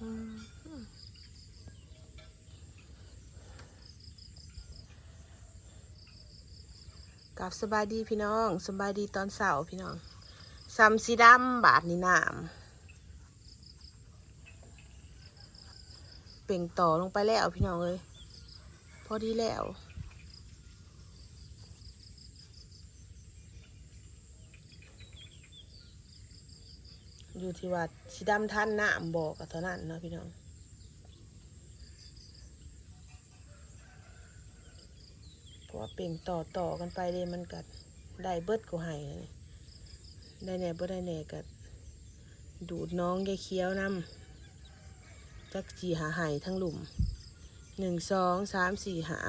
กลับสบายดีพี่น้องสบายดีตอนเสาร์พี่น้องซัมซีดัมบาทนี่น้ำเป่งต่อลงไปแล้วพี่น้องเลยพอดีแล้ว อยู่ที่ว่าสีดำท่านน้ำบอกกับเท่านั้นเนาะพี่น้องเพราะว่าเปล่งต่อต่อกันไปเลยมันกัดได้เบิดกูให้เลยได้แน่บ่ได้แน่กัดดูดน้องยายเคี้ยวนำจักจีหาไห้ทั้งหลุมหนึ่งสองสามสี่หา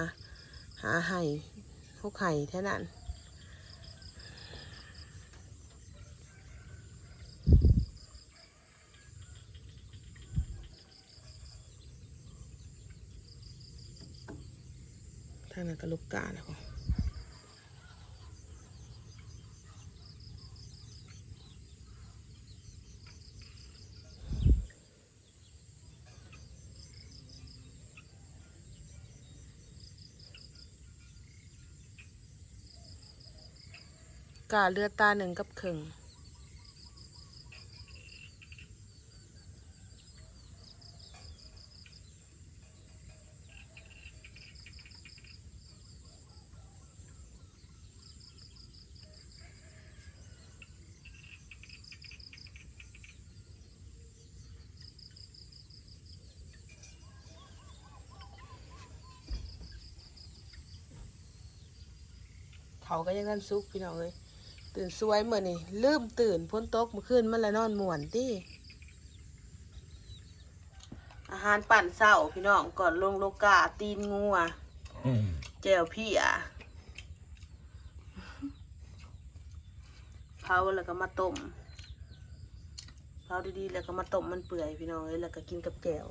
หาไห้หกไห้เท่านั้นางนั้นก็ลูกกาแล้วก็กาเลือดตาหนึ่งกับครึ่ง เขาก็ยังกันซุกพี่น้องเลยตื่นสวยเมื่อนี่ลืมตื่นพ้นตกเมื่อคืนมันละนอนม่วนติอาหารปั่นเศร้าพี่น้องก่อนลงโลกาตีนงัวแจวพี่อะเผาแล้วก็มาต้มเผาดีๆแล้วก็มาต้มมันเปื่อยพี่น้องเอ้ยแล้วก็กินกับแจว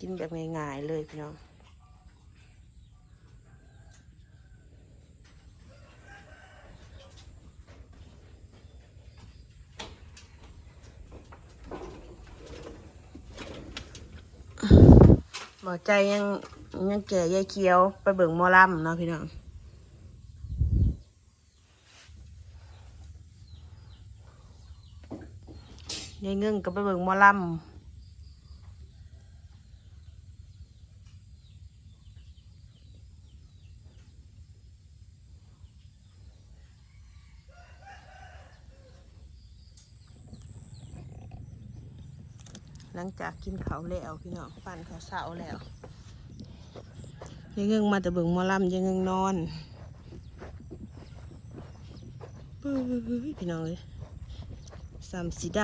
กินแบบง่ายๆเลยพี่น้อง หมอใจยังยังแก่ยายเคียว ไปเบิ่งมอลำเนาะพี่น้องยายเงิ่งก็ไปเบิ่งมอลำ หลังจากกินเขาแล้วพี่น้องปั่นเขาเสาแล้วยายเงิงมาแต่เบิ่งมอลำยายเงิงนอนเอ้ยพี่น้องเลยสามสีด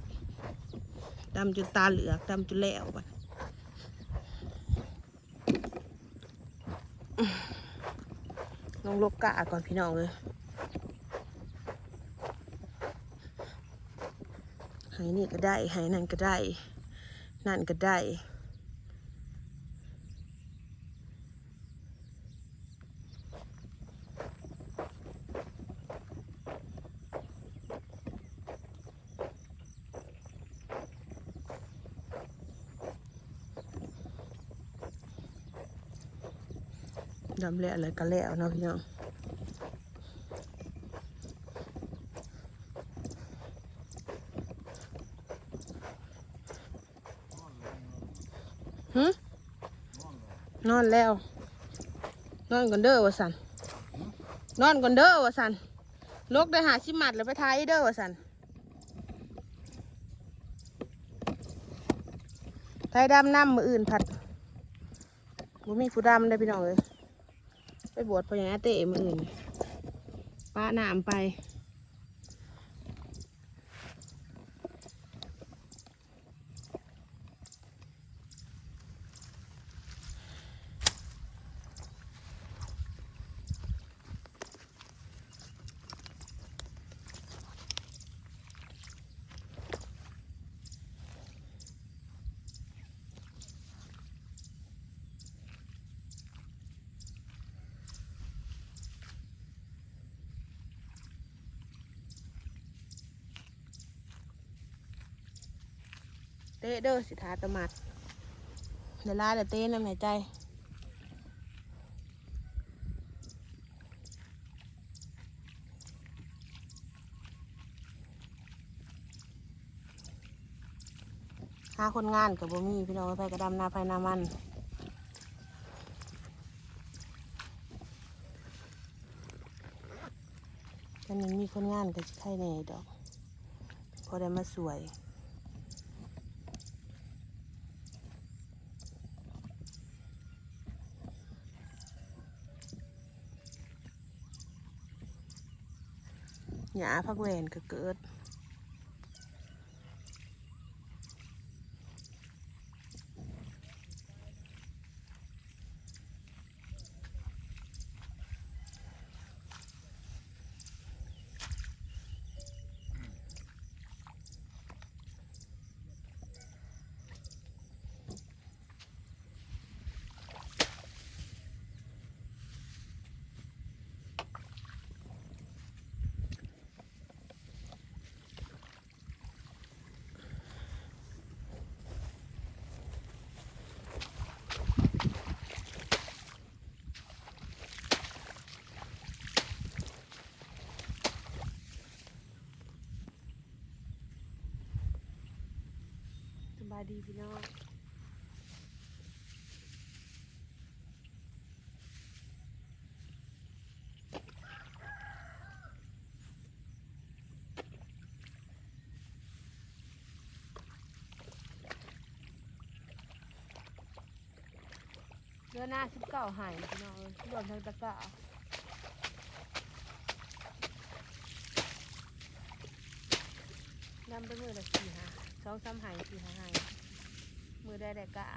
ำดำจนตาเหลือกดำจนแล้วบัดลงลกกะก่อนพี่น้องเลย หายนี่ก็ได้หายนั่นก็ได้ นั่นก็ได้ ดำแล้วอะไรก็แล้วเนาะพี่น้อง หึนอนแล้ว นอนก่อนเด้อวะสันนอนก่อนเด้อวะสันลกได้หาชิมัดแล้วไปทายเด้อวะสันไทยดำน้ำมืออื่นผัดบ่มีผู้ดำได้พี่น้องเลย ไปบวชพญาเตะมืออื่นป้าน้ำไปะเด้อสิทาตมัดเดี๋ยวลาเดี๋ยวเต้น้ำหายใจหาคนงานกับบ่มีพี่น้องไปกระดำนาภายนามันตอนนี้มีคนงานก็จะใครแน่ดอก พอได้มาสวย หยาพักแหวนก็เกิด ดีพี่น้องเดือนหน้าสิบเก้าหายพี่น้องรวมทั้งตะกร้าน้ำไปมือละสี่หาสองสามหายสี่หาหาย มือได้ได้กะ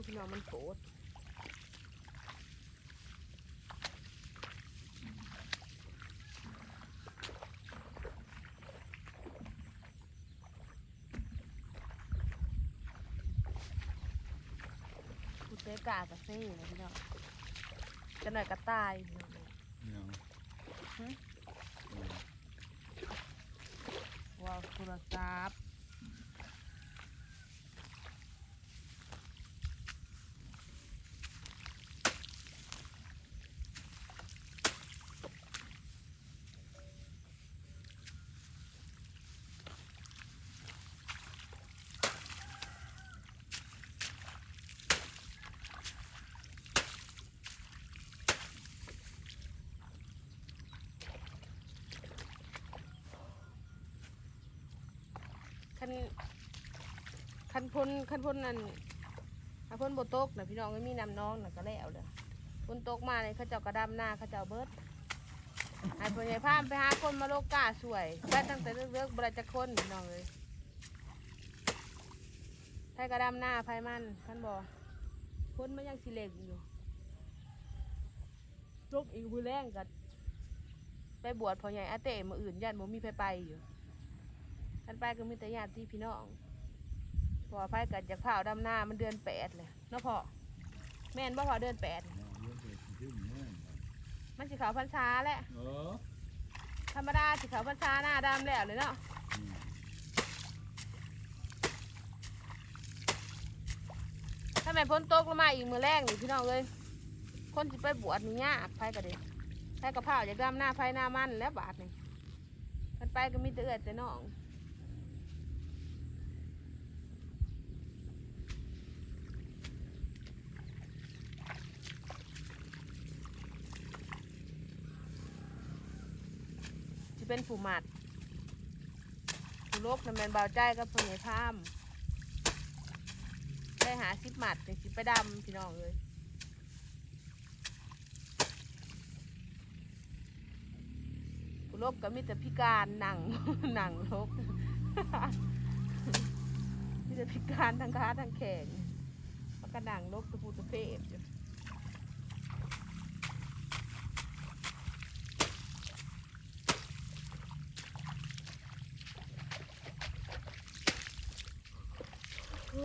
ลูกพี่น้องมันโกรธกูเตะกากระเซ่เลยพี่น้องจะหน่อยกระต่ายพี่น้องเอ้ยยังหึอืมว้าวโทรศัพท์คัน คันพลคันพลนั่นคันพลบตกนะพี่น้องไม่มีน้ำน้องน่ะก็แล้วเด้อพลตกมาเลยเขาเจ้ากระดำหน้าเขาเจ้าเบิดให้พ่อใหญ่พามไปหาคนมาโลกกาสวยได้ตั้งแต่เลิกๆบราจะคนพี่น้องเลยไทยกระดำหน้าไฟมันท่านบอกคนมันยังสิเล็กอยู่ลกอีกบุแรงกัไปบวชพ่อใหญ่อาเต้มาอื่นยันบ่มีไปไปอยู่กันไปก็มีแต่ญาติพี่น้อง พอไฟกัดจากเผาดำหน้ามันเดือนแปดเลยเนาะพ่อแม่นบ่พอเดือนแปดเอาเรื่องเด็กขึ้นแม่นมันสิขาวพันษาแหละเออธรรมดาสิขาวพันษาหน้าดำแล้วเลยเนาะอืมถ้าแม่นพ้นตกลงมาอีกมือแรกนี่พี่น้องเลยคนสิไปบวชนี่ยากไฟก็เด็ไฟกระเผาจากดำหน้าไฟหน้ามันแล้วบาทนี่กันไปก็มีแต่เอือดแต่น้อง เป็นผู้หมัดผู้ลบนั่นแมนเบาใจกับผู้ใหญ่พามได้หาสิบหมัดจังสิไปดำพี่น้องเลยผู้ลบก็มีแต่พิการหนังหนังลบมีแต่พิการทางขาทางแขนมันก็หนังลบตะปูตะเพบ บอก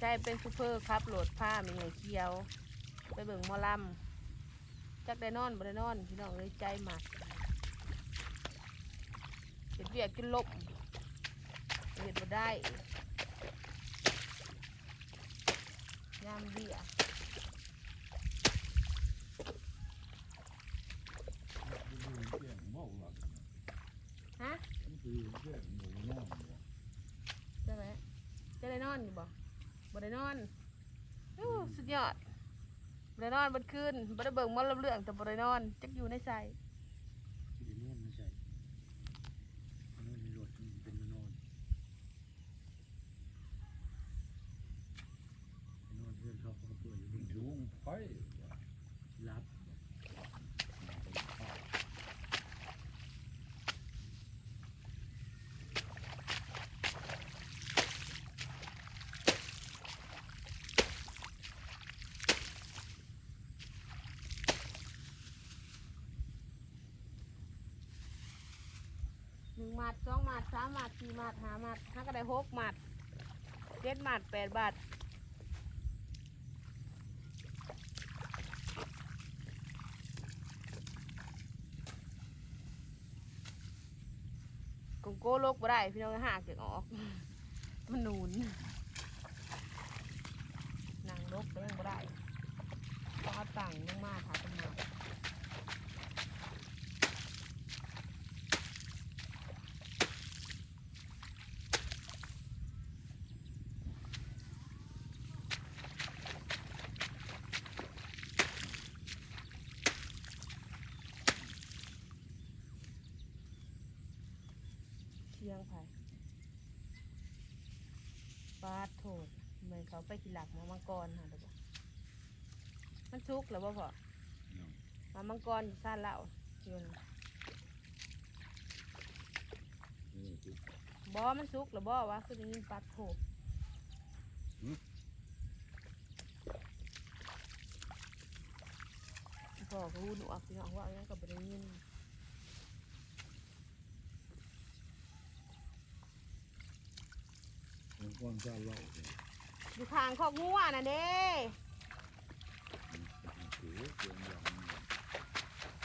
ใจเป็นซูเปอร์ครับโหลดผ้ามีไงเคียว ไปเบิ่งมอลำจักได้นอนบ่ได้นอนพี่น้องเลยใจหมักเห็ดเวียกกินลมเห็ดบ่ได้ยามเบียมันคือเสียฮะจะไหมจะได้นอนอยู่บ่บ่ได้นอนโอ้สุดยอดบ่ได้นอนบนคืนบ่ได้เบิ่งมอลำเรื่องแต่บ่ได้นอนจักอยู่ในใส่ นี่ลุงไฟรับหนึ่งหมัดสองหมัดสามหมัดสี่หมัดห้าหมัดห้าก็ได้หกหมัดเจ็ดหมัดแปดบาท กงโก้ลกบ่ได้ พี่น้องหักเก็ออก มันหนูนนางลกก็ยังบ่ได้ต้องเอาตังค์ลงมาถาตำรวจ เชียงไผ่ปาดโถด เหมือนเขาไปกินหลักหมามังกรค่ะเดี๋ยวบอกมันชุกหรือเปล่าพ่อหมามังกรอยู่ซ่านเหล่าอยู่นะนี่คือบ่มันชุกหรือบ่วะคือได้ยินปาดโถดพ่อก็หูหนวกพี่น้องว่าอย่างนั้นก็บ่ได้ยิน มันก้อนจ้าเล่าเนี่ย อยู่ข้างคอกงัวน่ะเด้มันคือเสียงอย่างนี้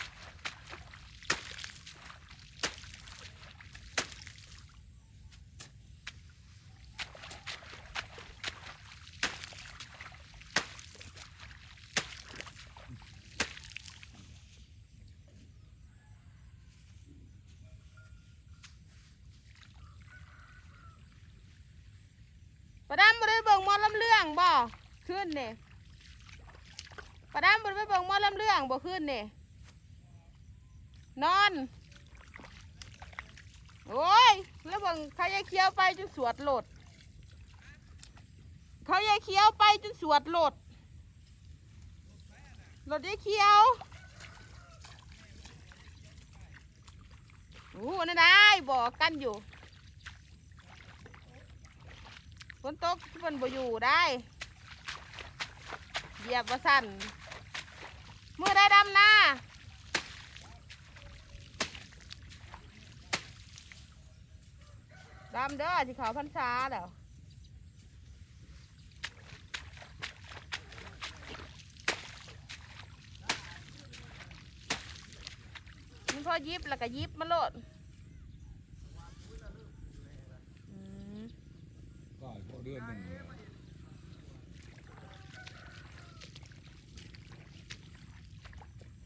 ปะดามบ่ได้เบิ่งหมอ ลำเรื่องบ่ขึ้นเนี่ยประดามบ่ได้เบิ่งมอลำเรื่องบ่ขึ้นเนี่นอน โอ้ย แล้วเบิ่งเขายายเคี้ยวไปจนสวดหลดเขายายเคี้ยวไปจนสวดหลดหลดยายเคี้ยวโอ้นั่นได้บอกกันอยู่ ฝนตกฝนบ่อยู่ได้เหยียบว่าสั่นเมื่อได้ดำนาดำเด้อที่เขาพันชาแล้วมันพอยิบแล้วก็ยิบมาโลดอืม ก็พอเดือนหนึ่ง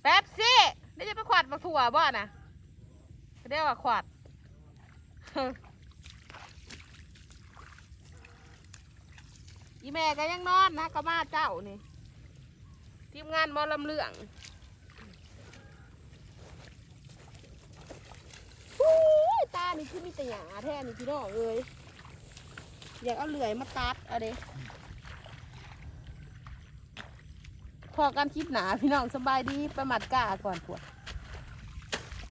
แป๊บซี่ได้จะไปขวัดมาถั่วบ่น่ะเรียกว่าขวัดอีแม่ก็ยังนอนนะก็มาเจ้านี่ทีมงานมอลำเลืองตานี่คือมีแต่หยาแท้นี่พี่น้องเอ้ย อยากเอาเหลื่อยมาตัดเอาเด้พอการคิดหนาพี่น้องสบายดีไปหมัดก้าก่อนปวด